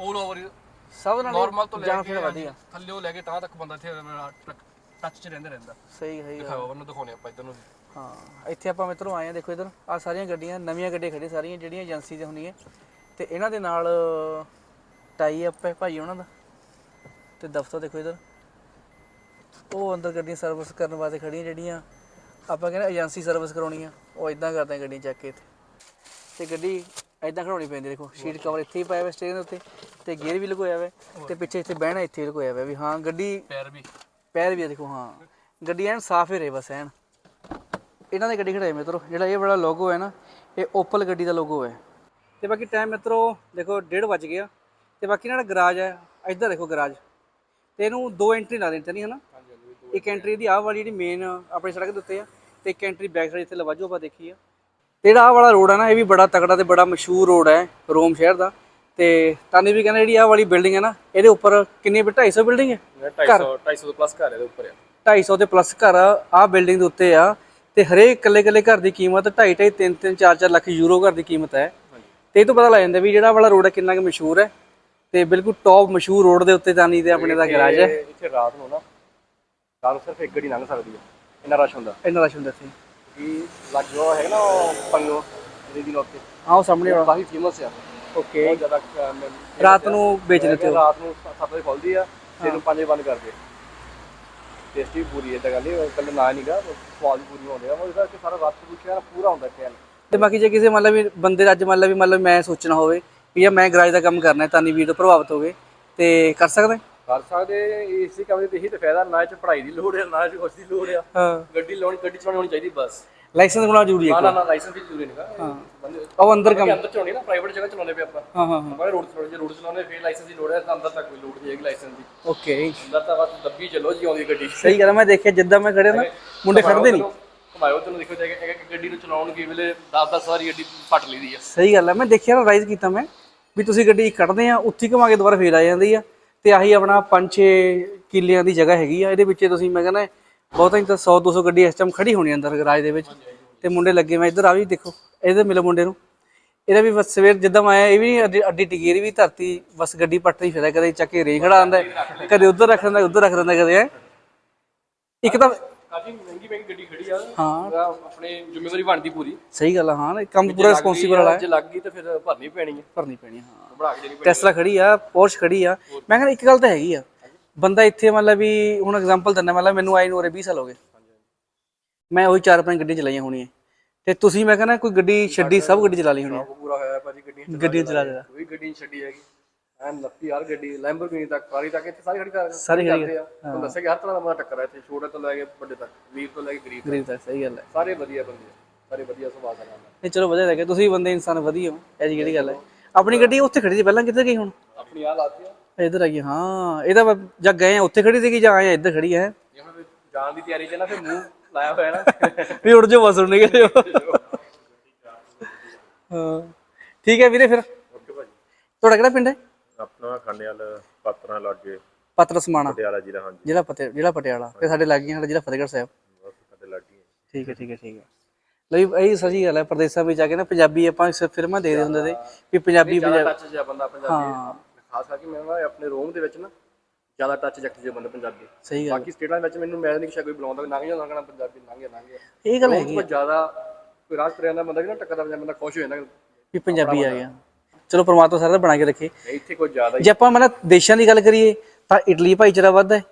[SPEAKER 3] 올 ਓਵਰ
[SPEAKER 1] ਸਭ ਨਾਲ
[SPEAKER 3] ਨਾਰਮਲ ਤੋਂ ਲੈ ਕੇ
[SPEAKER 1] ਵਧੀਆ।
[SPEAKER 3] ਥੱਲੇ ਉਹ ਲੈ ਕੇ ਤਾਂ ਤੱਕ ਬੰਦਾ ਇੱਥੇ ਟੱਚ 'ਚ ਰਹਿੰਦਾ ਰਹਿੰਦਾ।
[SPEAKER 1] ਸਹੀ ਹੈ
[SPEAKER 3] ਦਿਖਾਓ ਉਹਨੂੰ ਦਿਖਾਉਣੇ ਆਪਾਂ ਇੱਧਰ ਨੂੰ ਵੀ।
[SPEAKER 1] ਹਾਂ ਇੱਥੇ ਆਪਾਂ ਮਿੱਤਰੋ ਆਏ ਆ ਦੇਖੋ ਇਧਰ। ਆ ਸਾਰੀਆਂ ਗੱਡੀਆਂ ਨਵੀਆਂ ਗੱਡੀਆਂ ਖੜੀਆਂ ਸਾਰੀਆਂ ਜਿਹੜੀਆਂ ਏਜੰਸੀ ਦੇ ਹੁੰਦੀਆਂ। ਤੇ ਇਹਨਾਂ ਦੇ ਨਾਲ ਟਾਈ ਅਪ ਹੈ ਭਾਈ ਉਹਨਾਂ ਦਾ। ਤੇ ਦਫ਼ਤਰ ਦੇਖੋ ਇਧਰ। ਉਹ ਅੰਦਰ ਗੱਡੀਆਂ ਸਰਵਿਸ ਕਰਨ ਵਾਸਤੇ ਖੜੀਆਂ ਜਿਹੜੀਆਂ ਆਪਾਂ ਕਹਿੰਦੇ ਏਜੰਸੀ ਸਰਵਿਸ ਕਰਾਉਣੀ ਆ। ਉਹ ਇਦਾਂ ਕਰਦੇ ਆ ਗੱਡੀਆਂ ਚੱਕ ਕੇ ਇੱਥੇ। ਤੇ ਗੱਡੀ ਇਦਾਂ ਖੜਾਉਣੀ ਪੈਂਦੀ ਦੇਖੋ ਸ਼ੀਟ ਕਵਰ ਇੱਥੇ ਹੀ ਪਾਇਆ ਹੋਇਆ ਸਟੇਅਰਿੰਗ ਦੇ ਉੱਤੇ ਤੇ ਗੇਅਰ ਵੀ ਲਗਾਇਆ ਹੋਇਆ ਤੇ ਪਿੱਛੇ ਇੱਥੇ ਬਹਿਣਾ ਇੱਥੇ ਲਗਾਇਆ ਹੋਇਆ ਵੀ ਹਾਂ ਗੱਡੀ
[SPEAKER 3] ਪੈਰ ਵੀ।
[SPEAKER 1] ਪੈਰ ਵੀ ਆ ਦੇਖੋ ਹਾਂ। ਗੱਡੀ ਐਨ ਸਾਫ਼ ਹੀ ਰਹੇ ਬਸ ਐਨ। ਇਹਨਾਂ ਦੀ ਗੱਡੀ ਖੜਾਈ ਮਿੱਤਰੋ ਜਿਹੜਾ ਇਹ ਵਾਲਾ ਲੋਗੋ ਹੈ ਨਾ ਇਹ ਓਪਲ ਗੱਡੀ ਦਾ ਲੋਗੋ ਹੈ। ਤੇ ਬਾਕੀ ਟਾਈਮ ਮਿੱਤਰੋ ਦੇਖੋ 1:30 ਵੱਜ ਗਿਆ। ਤੇ ਬਾਕੀ ਇਹਨਾਂ ਦਾ ਗਰਾਜ ਹੈ ਇੱਧਰ ਦੇਖੋ ਗਰਾਜ ਤੇ ਇਹਨੂੰ ਦੋ ਐਂਟਰੀ ਲਾ ਦੇਣੀ ਨਹੀਂ ਹਨਾ? ਇੱਕ ਐਂਟਰੀ ਦੀ ਆਹ ਵਾਲੀ ਜਿਹੜੀ ਮੇਨ ਆਪਣੀ ਸੜਕ ਦੇ ਉੱਤੇ ਆ ਤੇ ਇੱਕ ਐਂਟਰੀ ਬੈਕ ਸਾਈਡ ਇੱਥੇ ਲਵਾਜੋ ਆਪਾਂ ਦੇਖੀ ਆ। ਤੇ ਜਿਹੜਾ ਆਹ ਵਾਲਾ ਰੋਡ ਹੈ ਨਾ ਇਹ ਵੀ ਬੜਾ ਤਕੜਾ ਤੇ ਬੜਾ ਮਸ਼ਹੂਰ ਰੋਡ ਹੈ ਰੋਮ ਸ਼ਹਿਰ ਦਾ। ਤੇ ਤਾਨੀ ਵੀ ਕਹਿੰਦਾ ਜਿਹੜੀ ਆਹ ਵਾਲੀ ਬਿਲਡਿੰਗ ਹੈ ਨਾ ਇਹਦੇ ਉੱਪਰ ਕਿੰਨੀ ਵੀ 250 ਬਿਲਡਿੰਗ ਹੈ
[SPEAKER 3] 250 250 ਤੋਂ ਪਲੱਸ ਘਰ ਇਹਦੇ ਉੱਪਰ ਆ।
[SPEAKER 1] 250 ਦੇ ਪਲੱਸ ਘਰ ਆ ਬਿਲਡਿੰਗ ਦੇ ਉੱਤੇ ਆ। ਤੇ ਹਰੇਕ ਇਕੱਲੇ ਇਕੱਲੇ ਘਰ ਦੀ ਕੀਮਤ 2.5 2.5 3 3 4 4 ਲੱਖ ਯੂਰੋ ਘਰ ਦੀ ਕੀਮਤ ਹੈ ਤੇ ਇਹ ਤੋਂ ਪਤਾ ਲੱਗ ਜਾਂਦਾ ਵੀ ਜਿਹੜਾ ਵਾਲਾ ਰੋਡ ਹੈ ਕਿੰਨਾ ਕੁ ਮਸ਼ਹੂਰ ਹੈ ਤੇ ਬਿਲਕੁਲ ਟੌਪ ਮਸ਼ਹੂਰ ਰੋਡ ਦੇ ਉੱਤੇ ਤਾਨੀ ਤੇ ਆਪਣੇ ਦਾ ਗਰਾਜ ਹੈ।
[SPEAKER 3] ਇੱਥੇ ਰਾਤ ਨੂੰ ਨਾ ਰਾਤ ਨੂੰ ਸਿਰਫ ਇੱਕ ਗੱਡੀ ਲੰਘ ਸਕਦੀ ਹੈ। ਇੰਨਾ ਰਸ਼ ਹੁੰਦਾ।
[SPEAKER 1] ਇੰਨਾ ਰਸ਼ ਹੁੰਦਾ ਇੱਥੇ।
[SPEAKER 3] ਕਿ ਲੱਗ ਹੈ ਨਾ ਪੰਗੋ ਰੇਦੀ ਲੋਕ
[SPEAKER 1] ਆਹ ਉਹ ਸਾਹਮਣੇ ਵਾਲਾ।
[SPEAKER 3] ਕਾਫੀ ਫੇਮਸ ਆ।
[SPEAKER 1] ਓਕੇ ਰਾਤ ਨੂੰ ਵੇਚ ਦਿੱਤੇ। ਹੋ
[SPEAKER 3] ਰਾਤ ਨੂੰ 7 ਵਜੇ ਖੁੱਲਦੀ ਆ ਤੇ ਨੂੰ 5 ਵਜੇ ਬੰਦ ਕਰਦੇ ਟੇਸਟੀ ਪੂਰੀ ਹੈ ਤਾਂ ਗੱਲ ਇਹ ਕੱਲ ਨਾ ਨਹੀਂਗਾ ਸਵਾਦ ਪੂਰੀ ਹੁੰਦੇ ਆ ਉਹ ਇਹਦਾ ਸਾਰਾ ਰਾਤ ਪੁੱਛਿਆ ਪੂਰਾ ਹੁੰਦਾ ਟੈਲ
[SPEAKER 1] ਤੇ ਬਾਕੀ ਜੇ ਕਿਸੇ ਮਤਲਬ ਵੀ ਬੰਦੇ ਅੱਜ ਮੰਨ ਲਾ ਵੀ ਮਤਲਬ ਮੈਂ ਸੋਚਣਾ ਹੋਵੇ ਵੀ ਯਾ ਮੈਂ ਗਰਾਜ ਦਾ ਕੰਮ ਕਰਨਾ ਹੈ ਤਾਨੀ ਵੀਰ ਤੋਂ ਪ੍ਰਭਾਵਿਤ ਹੋਵੇ। ਤੇ ਕਰ ਸਕਦਾ? ਹੈ?
[SPEAKER 3] ਕਰ ਸਕਦੇ ਇਸੇ ਕੰਮ ਦੇ ਇਹੀ ਤਾਂ ਫਾਇਦਾ ਨਾ ਚ ਪੜ੍ਹਾਈ ਦੀ ਲੋੜ ਹੈ ਨਾ ਚ ਕੁਛ ਦੀ ਲੋੜ ਆ।
[SPEAKER 1] ਹਾਂ।
[SPEAKER 3] ਗੱਡੀ ਲਾਉਣੀ ਗੱਡੀ ਚਲਾਉਣੀ ਹੋਣੀ ਚਾਹੀਦੀ ਬਸ।
[SPEAKER 1] ਲਾਇਸੈਂਸ ਬਣਾਉਣਾ ਜ਼ਰੂਰੀ ਹੈ
[SPEAKER 3] ਨਾ ਨਾ ਲਾਇਸੈਂਸ ਵੀ ਜ਼ਰੂਰੀ ਨਹੀਂਗਾ।
[SPEAKER 1] ਹਾਂ।
[SPEAKER 3] ਬੰਦੇ
[SPEAKER 1] ਉਹ ਅੰਦਰ ਕੰਮ।
[SPEAKER 3] ਅੰਦਰ ਚਲਾਉਣੀ ਨਾ ਪ੍ਰਾਈਵੇਟ ਜਗ੍ਹਾ ਚਲਾਉਂਦੇ ਪਏ ਆਪਾਂ।
[SPEAKER 1] ਹਾਂ ਹਾਂ ਹਾਂ।
[SPEAKER 3] ਰੋਡ ਚਲਾਉਣੇ ਜੇ ਰੋਡ ਚਲਾਉਂਦੇ ਫਿਰ ਲਾਇਸੈਂਸ ਦੀ ਲੋੜ ਹੈ ਤਾਂ ਅੰਦਰ ਤੱਕ ਕੋਈ ਲੋੜ ਨਹੀਂ ਹੈਗੀ ਲਾਇਸੈਂਸ ਦੀ।
[SPEAKER 1] ਓਕੇ
[SPEAKER 3] ਅੰਦਰ ਤਾਂ ਬਸ ਦੱਬੀ ਚੱਲੋ ਜੀ ਆਉਂਦੀ ਗੱਡੀ।
[SPEAKER 1] ਸਹੀ ਗੱਲ ਹੈ ਮੈਂ ਦੇਖਿਆ ਜਿੱਦਾਂ ਮੈਂ ਖੜਿਆ ਨਾ ਮੁੰਡੇ ਖੜਦੇ ਨਹੀਂ।
[SPEAKER 3] ਘੁਮਾਇਓ ਤੈਨੂੰ ਦੇਖੋ ਜਾਏਗਾ ਇੱਕ ਗੱਡੀ ਨੂੰ ਚਲਾਉਣ ਕੀ ਵੇਲੇ 10 10 ਵਾਰੀ ਗੱਡੀ ਪੱਟ ਲਈਦੀ ਆ।
[SPEAKER 1] ਸਹੀ ਗੱਲ ਹੈ ਮੈਂ ਦੇਖਿਆ ਨਾ ਰਾਈਜ਼ ਕੀਤਾ ਮੈਂ ਵੀ ਤੁਸੀਂ ਗੱਡੀ ਕੱਢਦੇ ਆ ਉੱਥੇ ਘੁਮਾ ਕੇ ਦੁਬਾਰਾ ਫੇਰ ਆ ਜਾਂਦੀ ਆ। ਤੇ ਆਹੀ ਆਪਣਾ 5-6 ਕਿੱਲਿਆਂ ਦੀ ਜਗ੍ਹਾ ਹੈਗੀ ਆ ਇਹਦੇ ਵਿੱਚ ਤੁਸੀਂ ਮੈਂ ਕਹਿੰਦਾ ਬਹੁਤਾਂ ਹੀ ਤਾਂ 100 200 ਗੱਡੀ ਇਸ ਟਾਈਮ ਖੜੀ ਹੋਣੀ ਅੰਦਰ ਗਰਾਜ ਦੇ ਵਿੱਚ। ਤੇ ਮੁੰਡੇ ਲੱਗੇ ਮੈਂ ਇੱਧਰ ਆ ਵੀ ਦੇਖੋ ਇਹਦੇ ਮਿਲੋ ਮੁੰਡੇ ਨੂੰ। ਇਹਦਾ ਵੀ ਬਸ ਸਵੇਰ ਜਿੱਦਾਂ ਮੈਂ ਆਇਆ ਇਹ ਵੀ ਅੱਡੀ ਟਿਕੇਰੀ ਵੀ ਧਰਤੀ ਬਸ ਗੱਡੀ ਪੱਟਦੀ ਫਿਰਦਾ ਕਦੇ ਚੱਕ ਕੇ ਰੇ ਖੜਾ ਆਂਦਾ ਕਦੇ ਉੱਧਰ ਰੱਖ ਦਿੰਦਾ ਉੱਧਰ ਰੱਖ ਦਿੰਦਾ ਕਦੇ ਇੱਕ ਤਾਂ
[SPEAKER 3] ਕਾਫੀ ਮਹਿੰਗੀ ਗੱਡੀ ਖੜੀ ਆ।
[SPEAKER 1] ਹਾਂ।
[SPEAKER 3] ਆਪਣੇ ਜ਼ਿੰਮੇਵਾਰੀ ਬਣਦੀ ਪੂਰੀ।
[SPEAKER 1] ਸਹੀ ਗੱਲ ਆ ਹਾਂ ਕੰਮ ਪੂਰਾ ਰਿਸਪੌਂਸੀਬਲ ਵਾਲਾ ਹੈ।
[SPEAKER 3] ਜੇ ਲੱਗ ਗਈ ਤਾਂ ਫਿਰ ਭਰਨੀ ਪੈਣੀ ਹੈ
[SPEAKER 1] ਭਰਨੀ ਪੈਣੀ ਹਾਂ।
[SPEAKER 3] ਬਣਾ ਕੇ ਦੇਣੀ ਪੈਣੀ
[SPEAKER 1] ਟੈਸਲਾ ਖੜੀ ਆ ਪੋਰਸ਼ ਖੜੀ ਆ। ਮੈਂ ਕਹਿੰਦਾ ਇੱਕ ਗੱਲ ਤਾਂ ਹੈਗੀ ਆ ਬੰਦਾ ਇੱਥੇ ਮਤਲਬ ਵੀ ਹੁਣ ਐਗਜ਼ਾਮਪਲ ਦਿੰਦਾ ਮਤਲਬ ਮੈਨੂੰ ਆਈ ਨੂੰ ਉਰੇ 20 ਸਾਲ ਹੋ ਗਏ। ਮੈਂ ਉਹੀ ਚਾਰ ਪੰਜ ਗੱਡੀਆਂ ਚਲਾਈਆਂ ਹੋਣੀਆਂ। ਤੇ ਤੁਸੀਂ ਮੈਂ ਕਹਿੰਦਾ ਕੋਈ ਗੱਡੀ ਛੱਡੀ ਸਭ ਗੱਡੀ ਚਲਾ ਲਈ ਹੋਣੀ
[SPEAKER 3] ਪੂਰਾ ਹੋਇਆ ਭਾਜੀ ਗੱਡੀਆਂ
[SPEAKER 1] ਗੱਡੀਆਂ ਚਲਾ ਲਿਆ।
[SPEAKER 3] ਕੋਈ ਗੱਡੀ ਛੱਡੀ ਹੈਗੀ। ਐਨ ਲੱਪੀ ਯਾਰ ਗੱਡੀ ਲੈਂਬਰਗਿਨੀ ਤੱਕ ਫਰਾਰੀ ਤੱਕ ਇੱਥੇ ਸਾਰੀ ਖੜੀ ਕਰ
[SPEAKER 1] ਸਾਰੀ ਖੜੀ
[SPEAKER 3] ਕਰਦੇ ਆ। ਤੁਹਾਨੂੰ ਦੱਸਿਆ ਕਿ ਹਰ ਤਰ੍ਹਾਂ ਦਾ ਬੰਦਾ ਟੱਕਰ ਹੈ ਇੱਥੇ ਛੋਟੇ ਤੋਂ ਲੈ ਕੇ ਵੱਡੇ ਤੱਕ ਵੀਰ ਤੋਂ ਲੈ ਕੇ ਗਰੀਬ ਤੱਕ।
[SPEAKER 1] ਗਰੀਬ ਸਹੀ ਗੱਲ ਹੈ।
[SPEAKER 3] ਸਾਰੇ ਵਧੀਆ ਬੰਦੇ ਆ ਸਾਰੇ ਵਧੀਆ ਸੁਭਾਅ ਦਾ ਹੈ
[SPEAKER 1] ਨਹੀਂ ਚਲੋ ਵਧੀਆ ਲੱਗਿਆ ਤੁਸੀਂ ਬੰਦੇ ਇਨਸਾਨ ਵਧੀਆ ਹੋ ਐਜੀ ਕਿਹੜੀ ਗੱਲ ਹੈ। ਆਪਣੀ ਗੱਡੀ ਉੱਥੇ ਖੜੀ ਸੀ ਪਹਿਲਾਂ ਕਿੱਧਰ ਗਈ ਹੁਣ?
[SPEAKER 3] ਆਪਣੀ ਆ ਲਾਤੀ ਆ।
[SPEAKER 1] ਇੱਧਰ ਆ ਗਈ ਹਾਂ ਇਹਦਾ ਬ- ਜਾਂ ਗਏ ਆ ਉੱਥੇ ਖੜੀ ਸੀਗੀ ਜਾਂ ਆਏ ਆ ਇੱਧਰ ਖੜੀ ਹੈ?
[SPEAKER 3] ਜੇ ਹੁਣ ਜਾਣ ਦੀ ਤਿਆਰੀ ਚ ਨਾ ਫਿਰ ਮੂੰਹ ਲਾਇਆ ਹੋਇਆ ਨਾ। (laughs)
[SPEAKER 1] ਵੀ ਉੜ ਜਾਓ ਬਸ ਉੜਨੇ ਕੇ ਹਾਂ। ਠੀਕ ਹੈ ਵੀਰੇ ਫਿਰ।
[SPEAKER 4] ਓਕੇ ਭਾਜੀ।
[SPEAKER 1] ਤੁਹਾਡਾ ਕਿਹੜਾ ਪਿੰਡ ਹੈ?
[SPEAKER 4] ਆਪਣਾ ਖੰਡੇ ਵਾਲ ਪਾਤਰਾਂ ਲਾਗੇ
[SPEAKER 1] ਪਤਰ ਸਮਾਣਾ।
[SPEAKER 4] ਪਟਿਆਲਾ ਜ਼ਿਲ੍ਹਾ ਹਾਂਜੀ।
[SPEAKER 1] ਜ਼ਿਲ੍ਹਾ ਪਤੇ ਜ਼ਿਲ੍ਹਾ ਪਟਿਆਲਾ। ਤੇ ਸਾਡੇ ਲਾਗੇ ਸਾਡਾ ਜ਼ਿਲ੍ਹਾ ਫਤਿਹਗੜ੍ਹ ਸਾਹਿਬ।
[SPEAKER 4] ਬਸ ਸਾਡੇ ਲਾਗੇ ਹੀ। ਹੈ।
[SPEAKER 1] ਠੀਕ ਹੈ ਠੀਕ ਹੈ ਠੀਕ ਹੈ। ਲਈ ਇਹ ਸਹੀ ਗੱਲ ਹੈ ਪ੍ਰਦੇਸ਼ਾਂ ਵਿੱਚ ਜਾ ਕੇ ਨਾ ਪੰਜਾਬੀ ਆਪਾਂ ਸਿਰਫ ਫਿਲਮਾਂ ਦੇਖਦੇ ਹੁੰਦੇ ਤੇ ਵੀ ਪੰਜਾਬੀ
[SPEAKER 3] ਜ਼ਿਆਦਾ
[SPEAKER 1] ਪੰਜਾਬੀ
[SPEAKER 3] ਟੱਚ ਜਿਹਾ ਬੰਦਾ ਪੰਜਾਬੀ ਖਾਸ ਕਰਕੇ ਮੈਨੂੰ ਨਾ ਆਪਣੇ ਰੋਮ ਦੇ ਵਿੱਚ ਨਾ ਜ਼ਿਆਦਾ ਟੱਚ ਜੱਟ ਜੇ ਬੰਦਾ ਪੰਜਾਬੀ।
[SPEAKER 1] ਸਹੀ ਗੱਲ
[SPEAKER 3] ਬਾਕੀ ਸਟੇਟਾਂ ਵਿੱਚ ਮੈਨੂੰ ਮੈਂ ਨਹੀਂ ਸ਼ਾਇਦ ਕੋਈ ਬੁਲਾਉਂਦਾ ਲੰਘ ਜਾ ਲੰਘਣਾ ਪੰਜਾਬੀ ਲੰਘ ਜਾ ਲੰਘ ਜਾ।
[SPEAKER 1] ਇਹ ਗੱਲ ਹੈਗੀ
[SPEAKER 3] ਤੋਂ ਜ਼ਿਆਦਾ ਕੋਈ ਰਾਜ ਤੁਰਿਆ ਦਾ ਬੰਦਾ ਵੀ ਨਾ ਟੱਕਰਦਾ ਪੰਜਾਬੀ ਬੰਦਾ ਖੁਸ਼ ਹੋ ਜਾਂਦਾ।
[SPEAKER 1] ਵੀ ਪੰਜਾਬੀ ਆ ਗਿਆ। ਚਲੋ ਪ੍ਰਮਾਤਮਾ ਸਾਰਾ ਦਾ ਬਣਾ ਕੇ ਰੱਖੇ।
[SPEAKER 3] ਇੱਥੇ ਕੋਈ ਜ਼ਿਆਦਾ
[SPEAKER 1] ਜੇ ਆਪਾਂ ਮਤਲਬ ਦੇਸ਼ਾਂ ਦੀ ਗੱਲ ਕਰੀਏ ਤਾਂ ਇਟਲੀ ਭਾਈਚਾਰਾ ਵੱਧ ਹੈ।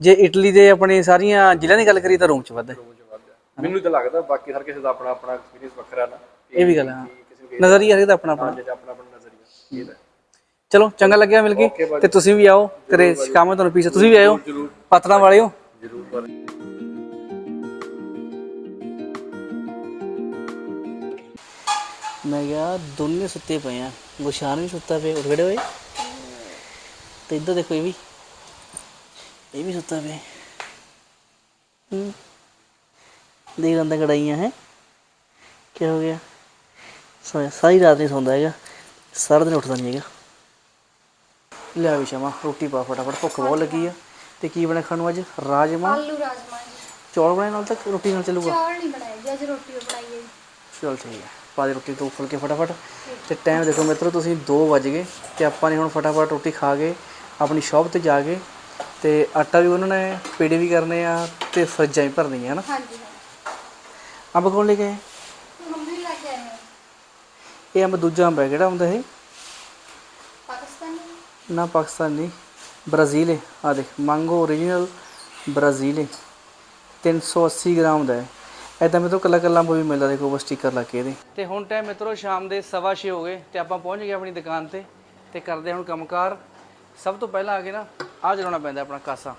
[SPEAKER 1] ਜੇ ਇਟਲੀ ਦੇ ਆਪਣੇ ਸਾਰੀਆਂ ਜ਼ਿਲ੍ਹਿਆਂ ਦੀ ਗੱਲ ਕਰੀਏ ਤਾਂ ਰੋਮ ਚ ਵੱਧ ਹੈ।
[SPEAKER 3] ਮੈਨੂੰ ਤਾਂ ਲੱਗਦਾ ਬਾਕੀ ਹਰ ਕਿਸੇ ਦਾ ਆਪਣਾ ਆਪਣਾ ਐਕਸਪੀਰੀਅੰਸ ਵੱਖਰਾ ਨਾ।
[SPEAKER 1] ਇਹ ਵੀ ਗੱਲ ਹੈ ਨਜ਼ਰੀਆ ਹਰੇਕ ਦਾ ਆਪਣਾ ਆਪਣਾ।
[SPEAKER 3] ਜਿਹੜਾ ਆਪਣਾ ਆਪਣਾ ਨਜ਼ਰੀਆ।
[SPEAKER 1] ਚਲੋ ਚੰਗਾ ਲੱਗਿਆ ਮਿਲ ਕੇ। ਤੇ ਤੁਸੀਂ ਵੀ ਆਓ ਤੇਰੇ ਕੰਮ ਤੁਹਾਨੂੰ ਪੀਸ ਤੁਸੀਂ ਵੀ ਆਇਓ ਪਤਨਾ ਵਾਲੇ ਹੋ
[SPEAKER 3] ਜ਼ਰੂਰ ਪਰ
[SPEAKER 1] ਮੈਂ ਕਿਹਾ ਦੋਨੇ ਸੁੱਤੇ ਪਏ ਆ। ਗੁਸ਼ਾਨ ਵੀ ਸੁੱਤਾ ਪਿਆ ਉੱਠ ਖੜੇ ਹੋਏ। ਤੇ ਇੱਧਰ ਦੇਖੋ ਇਹ ਵੀ। ਇਹ ਵੀ ਸੁੱਤਾ ਪਿਆ। ਹੂੰ। ਦੇਖ ਰੰਦਾ ਕੜਾਈਆਂ ਹੈ। ਕੀ ਹੋ ਗਿਆ? ਸੋਇਆ ਸਾਰੀ ਰਾਤ ਨਹੀਂ ਸੌਂਦਾ ਹੈਗਾ। ਸਾਰਾ ਦਿਨ ਉੱਠਦਾ ਨਹੀਂ ਹੈਗਾ। ਲੈ ਵੀ ਸ਼ਮਾ ਰੋਟੀ ਪਾ ਫਟਾਫਟ ਭੁੱਖ ਬਹੁਤ ਲੱਗੀ ਆ। ਤੇ ਕੀ ਬਣਾ ਖਾਣ ਨੂੰ ਅੱਜ? ਰਾਜਮਾ
[SPEAKER 2] ਆਲੂ ਰਾਜਮਾ ਜੀ।
[SPEAKER 1] ਚੌਲ ਬਣਾਏ ਨਾਲ ਤੱਕ? ਰੋਟੀ ਨਾਲ ਚੱਲੂਗਾ?
[SPEAKER 2] ਚੌਲ ਨਹੀਂ ਬਣਾਏ ਜੀ ਅੱਜ ਰੋਟੀ ਬਣਾਈ ਹੈ
[SPEAKER 1] ਚਲ ਠੀਕ ਹੈ। ਪਾ ਦੇ ਰੋਟੀ ਤੋਂ ਫੁਲਕੇ ਫਟਾਫਟ। ਤੇ ਟਾਈਮ ਦੇਖੋ ਮਿੱਤਰੋ ਤੁਸੀਂ 2 ਵਜ ਗਏ ਤੇ ਆਪਾਂ ਨੇ ਹੁਣ ਫਟਾਫਟ ਰੋਟੀ ਖਾ ਕੇ ਆਪਣੀ ਸ਼ਾਪ ਤੇ ਜਾ ਕੇ ਤੇ ਆਟਾ ਵੀ ਉਹਨਾਂ ਨੇ ਪੇੜੇ ਵੀ ਕਰਨੇ ਆ ਤੇ ਫਰਿੱਜਾਂ ਵੀ ਭਰਨੀਆਂ ਹਨਾ?
[SPEAKER 2] ਹਾਂਜੀ ਹਾਂ
[SPEAKER 1] ਅੰਬ ਕੌਣ ਲੈ ਕੇ ਆਏ
[SPEAKER 2] ਮੰਮੀ ਲੈ ਕੇ ਆਏ ਨੇ
[SPEAKER 1] ਇਹ ਅੰਬ ਦੂਜਾ ਅੰਬ ਹੈ ਕਿਹੜਾ ਹੁੰਦਾ ਇਹ?
[SPEAKER 2] ਪਾਕਿਸਤਾਨੀ।
[SPEAKER 1] ਨਾ ਪਾਕਿਸਤਾਨੀ। ਬ੍ਰਾਜ਼ੀਲ ਹੈ। ਆ ਦੇਖ ਮੰਗੋ ਓਰੀਜਨਲ ਬ੍ਰਾਜ਼ੀਲ ਹੈ। 380 ਗ੍ਰਾਮ ਦਾ ਹੈ। ਐਦਾਂ ਮੇਰੇ ਤੋਂ ਕੱਲਾ ਕੱਲਾ ਅੰਬ ਵੀ ਮਿਲਦਾ, ਦੇਖੋ, ਬਸ ਸਟicker ਲਾ ਕੇ ਇਹਦੇ। ਤੇ ਹੁਣ ਟਾਈਮ ਮਿੱਤਰੋ, ਸ਼ਾਮ ਦੇ 6:30 ਹੋ ਗਏ ਤੇ ਆਪਾਂ ਪਹੁੰਚ ਗਏ ਆਪਣੀ ਦੁਕਾਨ ਤੇ ਤੇ ਕਰਦੇ ਹਾਂ ਹੁਣ ਕੰਮਕਾਰ। ਸਭ ਤੋਂ ਪਹਿਲਾਂ ਆ ਕੇ ਨਾ ਆ ਚਲਾਉਣਾ ਪੈਂਦਾ ਆਪਣਾ ਕਾਸਾ।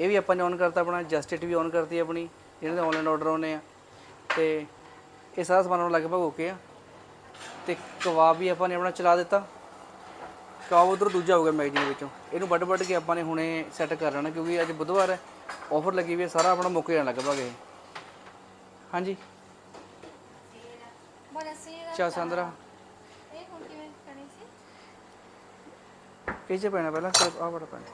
[SPEAKER 1] ਇਹ ਵੀ ਆਪਾਂ ਨੇ ਔਨ ਕਰਤਾ ਆਪਣਾ ਜਸਟਿਟ ਵੀ ਔਨ ਕਰਤੀ ਆਪਣੀ, ਜਿਹਨਾਂ ਦੇ ਆਨਲਾਈਨ ਆਰਡਰ ਆਉਨੇ ਆ। ਤੇ ਇਹ ਸਾਰਾ ਸਮਾਨ ਹੁਣ ਲਗਭਗ ਓਕੇ ਆ। ਤੇ ਕਬਾਬ ਵੀ ਆਪਾਂ ਨੇ ਆਪਣਾ ਚਲਾ ਦਿੱਤਾ। ਕਬਾਬ ਉਧਰ ਦੂਜਾ ਹੋ ਗਿਆ ਮੈਗਜ਼ੀਨ ਵਿੱਚੋਂ। ਇਹਨੂੰ ਵੱਡ ਵੱਡ ਕੇ ਆਪਾਂ ਨੇ ਹੁਣੇ ਸੈੱਟ ਕਰ ਲੈਣਾ, ਕਿਉਂਕਿ ਅੱਜ ਬੁੱਧਵਾਰ ਹੈ। ਆਫਰ ਲੱਗੀ ਹੋਈ ਹੈ, ਸਾਰਾ ਆਪਣਾ ਮੁੱਕ ਜਾਣ ਲਗਭਗ ਇਹ। ਹਾਂਜੀ
[SPEAKER 2] ਬੋਨਾਸੀਰਾ
[SPEAKER 1] ਚਾ ਸੰਦਰਾ
[SPEAKER 2] ਇਹ ਹੁਣ ਕਿਵੇਂ ਕਰਨੀ ਸੀ
[SPEAKER 1] ਇਹ 'ਚ ਪੈਣਾ ਪਹਿਲਾਂ ਫਿਰ ਆਹ ਬੜਾ ਪੈਣਾ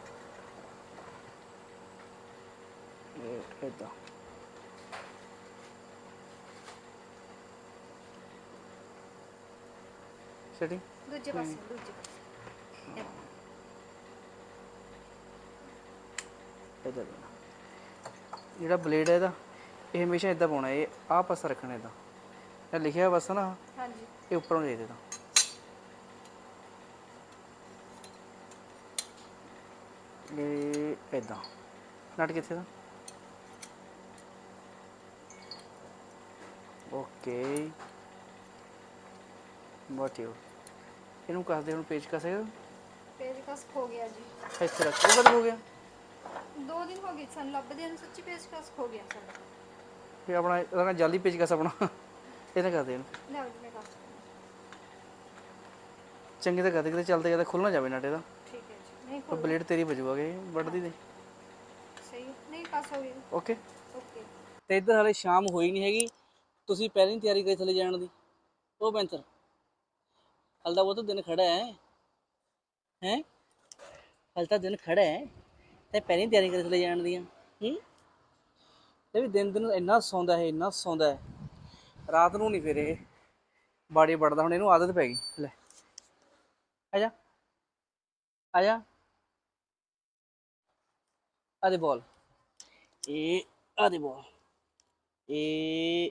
[SPEAKER 1] ਇਹ ਇਦਾਂ ਸੈਟਿੰਗ
[SPEAKER 2] ਦੂਜੇ ਪਾਸੇ ਦੂਜੇ ਪਾਸੇ
[SPEAKER 1] ਇਧਰ ਜਿਹੜਾ ਬਲੇਡ ਹੈ ਇਹਦਾ ਇਹ ਹਮੇਸ਼ਾ ਇਦਾਂ ਪਾਉਣਾ ਇਹ ਆਹ ਪਾਸਾ ਰੱਖਣਾ ਇਦਾਂ ਇਹ ਲਿਖਿਆ ਬਸ ਨਾ
[SPEAKER 2] ਹਾਂਜੀ।
[SPEAKER 1] ਇਹ ਉੱਪਰੋਂ ਦੇ ਦੇਣਾ। ਇਹ ਇਦਾਂ ਨਟ ਕਿੱਥੇ ਦਾ? ਓਕੇ। ਹੀ ਇਹਨੂੰ ਕੱਸ ਦੇ ਹੁਣ ਪੇਜ ਕਸੇ
[SPEAKER 2] ਪੇਜ ਕਸ ਖੋ ਗਿਆ ਜੀ।
[SPEAKER 1] ਇੱਥੇ ਰੱਖ ਕਦ ਹੋ ਗਿਆ
[SPEAKER 2] ਦੋ ਦਿਨ ਹੋ ਗਏ ਸਾਨੂੰ ਲੱਭਦੇ ਨੂੰ ਸੱਚੀ ਪੇਜ ਕਸ ਖੋ ਗਿਆ ਸਾਡਾ।
[SPEAKER 1] ਇਹ ਆਪਣਾ ਇਹਦਾ ਨਾ ਜਾਲੀ ਪੇਜ ਕਸ ਆਪਣਾ ਇਹਨੇ ਕਰ ਦੇ ਇਹਨੂੰ
[SPEAKER 2] ਜੀ ਮੈਂ
[SPEAKER 1] ਚੰਗੀ ਤਰ੍ਹਾਂ ਕਰਦੇ ਕਿਤੇ ਚੱਲਦੇ ਜਾਂਦੇ ਖੁੱਲ ਨਾ ਜਾਵੇ ਨਟ ਇਹਦਾ
[SPEAKER 2] ਠੀਕ ਹੈ ਜੀ। ਨਹੀਂ
[SPEAKER 1] ਬਲੇਡ ਤੇਰੀ ਵਜੂਗਾ ਵੱਢਦੀ ਦੇ।
[SPEAKER 2] ਸਹੀ। ਨਹੀਂ ਕਸ ਹੋ ਗਿਆ।
[SPEAKER 1] ਓਕੇ।
[SPEAKER 2] ਓਕੇ।
[SPEAKER 1] ਤੇ ਇੱਧਰ ਹਾਲੇ ਸ਼ਾਮ ਹੋਈ ਨਹੀਂ ਹੈਗੀ। ਤੁਸੀਂ ਪਹਿਲਾਂ ਹੀ ਤਿਆਰੀ ਕਰੀ ਥੱਲੇ ਜਾਣ ਦੀ। ਉਹ ਪੈਂਤਰ ਹਲਦਾ ਉਹ ਤਾਂ ਦਿਨ ਖੜਾ ਹੈ। ਹੈ? ਹਲ ਤਾਂ ਦਿਨ ਖੜਾ ਹੈ। ਤੇ ਪਹਿਲਾਂ ਹੀ ਤਿਆਰੀ ਕਰੀ ਥੱਲੇ ਜਾਣ ਦੀਆਂ। ਹੂੰ? ਇਹ ਵੀ ਦਿਨ ਦਿਨ ਇੰਨਾ ਸੌਂਦਾ ਹੈ, ਇੰਨਾ ਸੌਂਦਾ ਹੈ। ਰਾਤ ਨੂੰ ਨਹੀਂ ਫਿਰ ਇਹ ਬਾੜੀ ਵੜਦਾ ਹੁਣ ਇਹਨੂੰ ਆਦਤ ਪੈ ਗਈ। ਲੈ, ਆ ਜਾ। ਆ ਜਾ। ਆ ਦੇ ਬੋਲ ਇਹ ਆ ਦੇ ਬੋਲ ਇਹ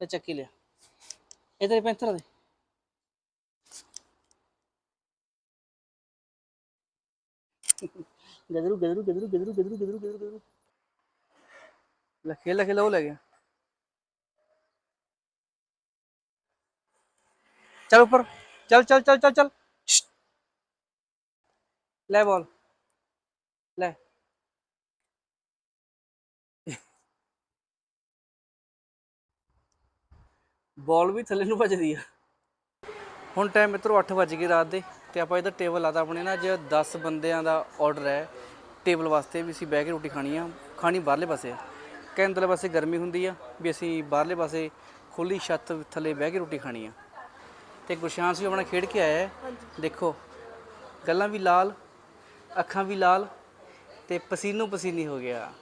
[SPEAKER 1] ਤੇ ਚੱਕੀ ਲਿਆ। ਇਹ ਤੇਰੇ ਪੈਂਥਰ ਦੇ। ਗਦਰੂ ਗਦਰੂ ਗਦਰੂ ਗਦਰੂ ਗਦਰੂ ਗਦਰੂ ਗਦਰੂ ਗਦਰੂ ਲੈ ਖੇਲ ਲੈ ਖੇਲ ਉਹ ਲੈ ਗਿਆ ਚੱਲ ਉੱਪਰ ਚੱਲ ਚੱਲ ਚੱਲ ਚੱਲ ਚੱਲ ਸ਼ਟ। ਲੈ ਬੋਲ ਲੈ ਬਾਲ ਵੀ ਥੱਲੇ ਨੂੰ ਭੱਜਦੀ ਆ ਹੁਣ ਟਾਈਮ ਮਿੱਤਰੋ 8 ਵਜ ਗਏ ਰਾਤ ਦੇ ਤੇ ਆਪਾਂ ਇਹਦਾ ਟੇਬਲ ਲਾਤਾ ਆਪਣੇ ਨਾ ਅੱਜ 10 ਬੰਦਿਆਂ ਦਾ ਆਰਡਰ ਹੈ। ਟੇਬਲ ਵਾਸਤੇ ਵੀ ਅਸੀਂ ਬਹਿ ਕੇ ਰੋਟੀ ਖਾਣੀ ਆ। ਖਾਣੀ ਬਾਹਰਲੇ ਪਾਸੇ ਕਹਿੰਦੇ ਪਾਸੇ ਗਰਮੀ ਹੁੰਦੀ ਆ ਵੀ ਅਸੀਂ ਬਾਹਰਲੇ ਪਾਸੇ ਖੁੱਲੀ ਛੱਤ ਥੱਲੇ ਬਹਿ ਕੇ ਰੋਟੀ ਖਾਣੀ ਆ। ਤੇ ਗੁਰਸ਼ਾਂਸ ਵੀ ਆਪਣਾ ਖੇਡ ਕੇ ਆਇਆ ਹੈ। ਦੇਖੋ ਗੱਲਾਂ ਵੀ ਲਾਲ ਅੱਖਾਂ ਵੀ ਲਾਲ ਤੇ ਪਸੀਨੋ ਪਸੀਨੀ ਹੋ ਗਿਆ।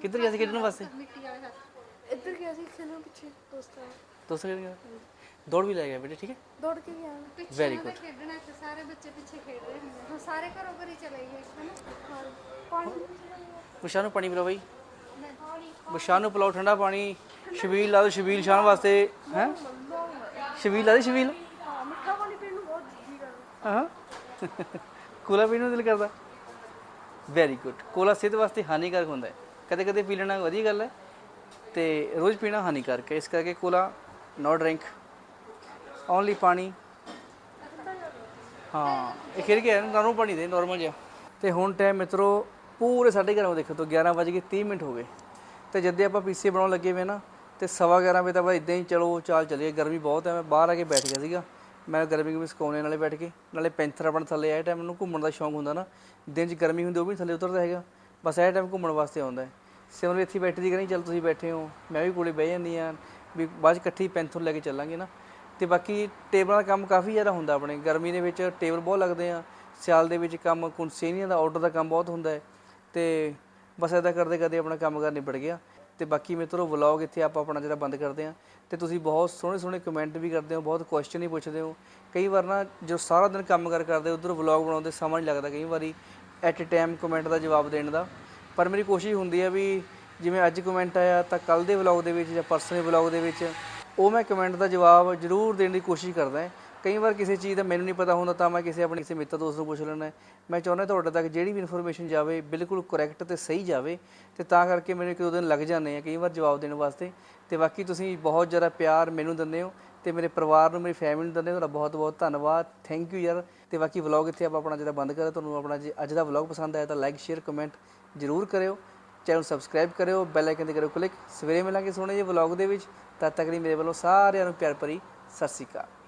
[SPEAKER 1] ਕਿੱਧਰ ਗਿਆ ਸੀ ਖੇਡਣ ਵਾਸਤੇ?
[SPEAKER 2] ਮਿੱਟੀ ਵਾਲੇ ਹੱਥ
[SPEAKER 5] ਇੱਧਰ ਗਿਆ ਸੀ ਖੇਲਣ ਪਿੱਛੇ ਦੋਸਤਾਂ।
[SPEAKER 1] ਦੋਸਤ ਗਿਆ? ਦੌੜ ਵੀ ਲੈ ਗਿਆ ਬੇਟੇ ਠੀਕ ਹੈ?
[SPEAKER 5] ਦੌੜ ਕੇ ਗਿਆ।
[SPEAKER 2] ਪਿੱਛੇ
[SPEAKER 1] Very
[SPEAKER 2] ਉਹਨਾਂ ਦਾ ਖੇਡਣਾ ਇੱਥੇ ਸਾਰੇ ਬੱਚੇ ਪਿੱਛੇ ਖੇਡ ਰਹੇ ਹੁੰਦੇ ਹੁਣ ਸਾਰੇ ਘਰੋਂ ਘਰੀ ਚਲੇ ਗਏ ਹਨਾ?
[SPEAKER 5] ਹਾਂ। ਪਾਣੀ
[SPEAKER 1] ਬੁਸ਼ਾ ਨੂੰ ਪਾਣੀ ਪਿਲਾਓ ਬਾਈ। ਬੁਸ਼ਾ ਨੂੰ ਪਿਲਾਓ ਠੰਡਾ ਪਾਣੀ। ਸ਼ਬੀਲ ਲਾ ਦਿਓ ਸ਼ਬੀਲ ਸ਼ਾਨ ਵਾਸਤੇ ਹੈ? ਸ਼ਬੀਲ ਲਾ ਦੇ ਸ਼ਬੀਲ।
[SPEAKER 5] ਹਾਂ ਮਿੱਠਾ ਪਾਣੀ ਪੀਣ ਨੂੰ ਬਹੁਤ ਜੀ ਕਰਦਾ।
[SPEAKER 1] ਹਾਂ। ਕੋਲਾ ਪੀਣ ਨੂੰ ਦਿਲ ਕਰਦਾ। ਵੈਰੀ ਗੁੱਡ ਕੋਲਾ ਸਿਹਤ ਵਾਸਤੇ ਹਾਨੀਕਾਰਕ ਹੁੰਦਾ ਹੈ। ਕਦੇ ਕਦੇ ਪੀ ਲੈਣਾ ਵਧੀਆ ਗੱਲ ਹੈ। ਤੇ ਰੋਜ਼ ਪੀਣਾ ਹਾਨੀਕਾਰਕ ਹੈ। ਇਸ ਕਰਕੇ ਕੋਲਾ ਨੋ ਡਰਿੰਕ ਓਨਲੀ ਪਾਣੀ। ਹਾਂ, ਇਹ ਖੇਡ ਗਿਆ ਨਾਰਮਲ ਪਾਣੀ ਦੇ ਨਾਰਮਲ ਜਿਹਾ। ਤੇ ਹੁਣ ਟਾਈਮ ਮਿੱਤਰੋ, ਪੂਰੇ 11:30 ਦੇਖੋ ਤੋਂ 11 ਵਜੇ 30 ਮਿੰਟ ਹੋ ਗਏ। ਤੇ ਜਦ ਆਪਾਂ ਪੀਸੀ ਬਣਾਉਣ ਲੱਗੇ ਵੇ ਨਾ, ਤੇ ਸਵਾ 11 ਵਜੇ ਤਾਂ ਬਸ ਇਦਾਂ ਹੀ ਚਲੋ, ਚਾਲ ਚੱਲੀਏ ਗਰਮੀ ਬਹੁਤ ਹੈ, ਮੈਂ ਬਾਹਰ ਆ ਕੇ ਬੈਠ ਗਿਆ ਸੀਗਾ। ਮੈਂ ਗਰਮੀ ਨੂੰ ਸਕਾਉਣੇ ਨਾਲੇ ਬੈਠ ਕੇ, ਨਾਲੇ ਪੈਂਥਰ ਆਪਣ ਥੱਲੇ ਆਏ ਟਾਈਮ ਮੈਨੂੰ ਘੁੰਮਣ ਦਾ ਸ਼ੌਂਕ ਹੁੰਦਾ ਨਾ। ਦਿਨ 'ਚ ਗਰਮੀ ਹੁੰਦੀ, ਉਹ ਵੀ ਥੱਲੇ ਉਤਰਦਾ ਹੈਗਾ। ਬਸ ਇਹ ਟਾਈਮ ਘੁੰਮਣ ਵਾਸਤੇ ਆਉਂਦਾ ਹੈ। ਸਿਮਰ ਵੀ ਇੱਥੇ ਹੀ ਬੈਠੀ ਦੀ ਕਹਿੰਦੀ ਚੱਲ ਤੁਸੀਂ ਬੈਠੇ ਹੋ, ਮੈਂ ਵੀ ਕੋਲੇ ਬਹਿ ਜਾਂਦੀ ਆ ਵੀ ਬਾਅਦ 'ਚ ਇਕੱਠੀ ਪੈਂਥਰ ਲੈ ਕੇ ਚੱਲਾਂਗੇ ਨਾ। ਤੇ ਬਾਕੀ ਟੇਬਲਾਂ ਦਾ ਕੰਮ ਕਾਫੀ ਜ਼ਿਆਦਾ ਹੁੰਦਾ ਆਪਣੇ। ਗਰਮੀ ਦੇ ਵਿੱਚ ਟੇਬਲ ਬਹੁਤ ਲੱਗਦੇ ਆ। ਸਿਆਲ ਦੇ ਵਿੱਚ ਕੰਮ ਕੁਨਸੇਨੀਆਂ ਦਾ ਆਰਡਰ ਦਾ ਕੰਮ ਬਹੁਤ ਹੁੰਦਾ ਹੈ। ਤੇ ਬਸ ਇਦਾਂ ਕਰਦੇ ਕਰਦੇ ਆਪਣਾ ਕੰਮ ਕਰ ਨਿਬੜ ਗਿਆ। ਤੇ ਬਾਕੀ ਮਿੱਤਰੋ, ਵਲੌਗ ਇੱਥੇ ਆਪਾਂ ਆਪਣਾ ਜਿਹੜਾ ਬੰਦ ਕਰਦੇ ਆ ਤੇ ਤੁਸੀਂ ਬਹੁਤ ਸੋਹਣੇ ਸੋਹਣੇ ਕਮੈਂਟ ਵੀ ਕਰਦੇ ਹੋ, ਬਹੁਤ ਕੁਐਸਚਨ ਹੀ ਪੁੱਛਦੇ ਹੋ। ਕਈ ਵਾਰ ਨਾ ਜੋ ਸਾਰਾ ਦਿਨ ਕੰਮ ਕਰ ਕਰਦੇ, ਉਧਰ ਵਲੌਗ ਬਣਾਉਂਦੇ, ਸਮਾਂ ਨਹੀਂ ਲੱਗਦਾ ਕਈ ਵਾਰੀ ਐਟ ਅ ਟਾਈਮ ਕਮੈਂਟ ਦਾ ਜਵਾਬ ਦੇਣ ਦਾ। ਪਰ ਮੇਰੀ ਕੋਸ਼ਿਸ਼ ਹੁੰਦੀ ਹੈ ਵੀ ਜਿਵੇਂ ਅੱਜ ਕਮੈਂਟ ਆਇਆ ਤਾਂ ਕੱਲ ਦੇ ਵਲੌਗ ਦੇ ਵਿੱਚ ਜਾਂ ਪਰਸਨਲ ਵਲੌਗ ਦੇ ਵਿੱਚ ਉਹ ਮੈਂ ਕਮੈਂਟ ਦਾ ਜਵਾਬ ਜ਼ਰੂਰ ਦੇਣ ਦੀ ਕੋਸ਼ਿਸ਼ ਕਰਦਾ ਹਾਂ। ਕਈ ਵਾਰ ਕਿਸੇ ਚੀਜ਼ ਦਾ ਮੈਨੂੰ ਨਹੀਂ ਪਤਾ ਹੁੰਦਾ, ਤਾਂ ਮੈਂ ਕਿਸੇ ਆਪਣੇ ਕਿਸੇ ਮਿੱਤਰ ਦੋਸਤ ਨੂੰ ਪੁੱਛ ਲੈਣਾ ਮੈਂ ਚਾਹੁੰਦਾ ਤੁਹਾਡੇ ਤੱਕ ਜਿਹੜੀ ਵੀ ਇਨਫੋਰਮੇਸ਼ਨ ਜਾਵੇ ਬਿਲਕੁਲ ਕਰੈਕਟ ਤੇ ਸਹੀ ਜਾਵੇ ਤੇ ਤਾਂ ਕਰਕੇ ਮੈਨੂੰ ਇੱਕ ਦੋ ਦਿਨ ਲੱਗ ਜਾਂਦੇ ਆ ਕਈ ਵਾਰ ਜਵਾਬ ਦੇਣ ਵਾਸਤੇ। ਤੇ ਬਾਕੀ ਤੁਸੀਂ ਬਹੁਤ ਜ਼ਿਆਦਾ ਪਿਆਰ ਮੈਨੂੰ ਦਿੰਦੇ ਹੋ ਤੇ ਮੇਰੇ ਪਰਿਵਾਰ ਨੂੰ, ਮੇਰੀ ਫੈਮਿਲੀ ਨੂੰ ਦਿੰਦੇ ਹੋ, ਤੁਹਾਡਾ ਬਹੁਤ ਬਹੁਤ ਧੰਨਵਾਦ। ਥੈਂਕ ਯੂ ਯਾਰ। ਤੇ ਬਾਕੀ ਵਲੌਗ ਇੱਥੇ ਆਪਾਂ ਆਪਣਾ ਜਿਹੜਾ ਬੰਦ ਕਰਾਂ ਤੁਹਾਨੂੰ ਆਪਣਾ ਜੇ ਅੱਜ ਦਾ ਵਲੌਗ ਪਸੰਦ ਆਇਆ ਤਾਂ ਲਾਈਕ ਸ਼ੇਅਰ ਕਮੈਂਟ ਜ਼ਰੂਰ ਕਰਿਓ। ਚੈਨਲ ਸਬਸਕ੍ਰਾਈਬ ਕਰਿਓ ਬੈਲ ਆਈਕਨ ਤੇ ਕਰਿਓ ਕਲਿੱਕ ਸਵੇਰੇ ਮਿਲਾਂਗੇ ਸੋਹਣੇ ਜਿਹੇ ਵਲੌਗ ਦੇ ਵਿੱਚ। ਤਦ ਤੱਕ ਲਈ ਮੇਰੇ ਵੱਲੋਂ ਸਾਰਿਆਂ ਨੂੰ ਪਿਆਰ ਭਰੀ ਸਤਿ ਸ਼੍ਰੀ ਅਕਾਲ।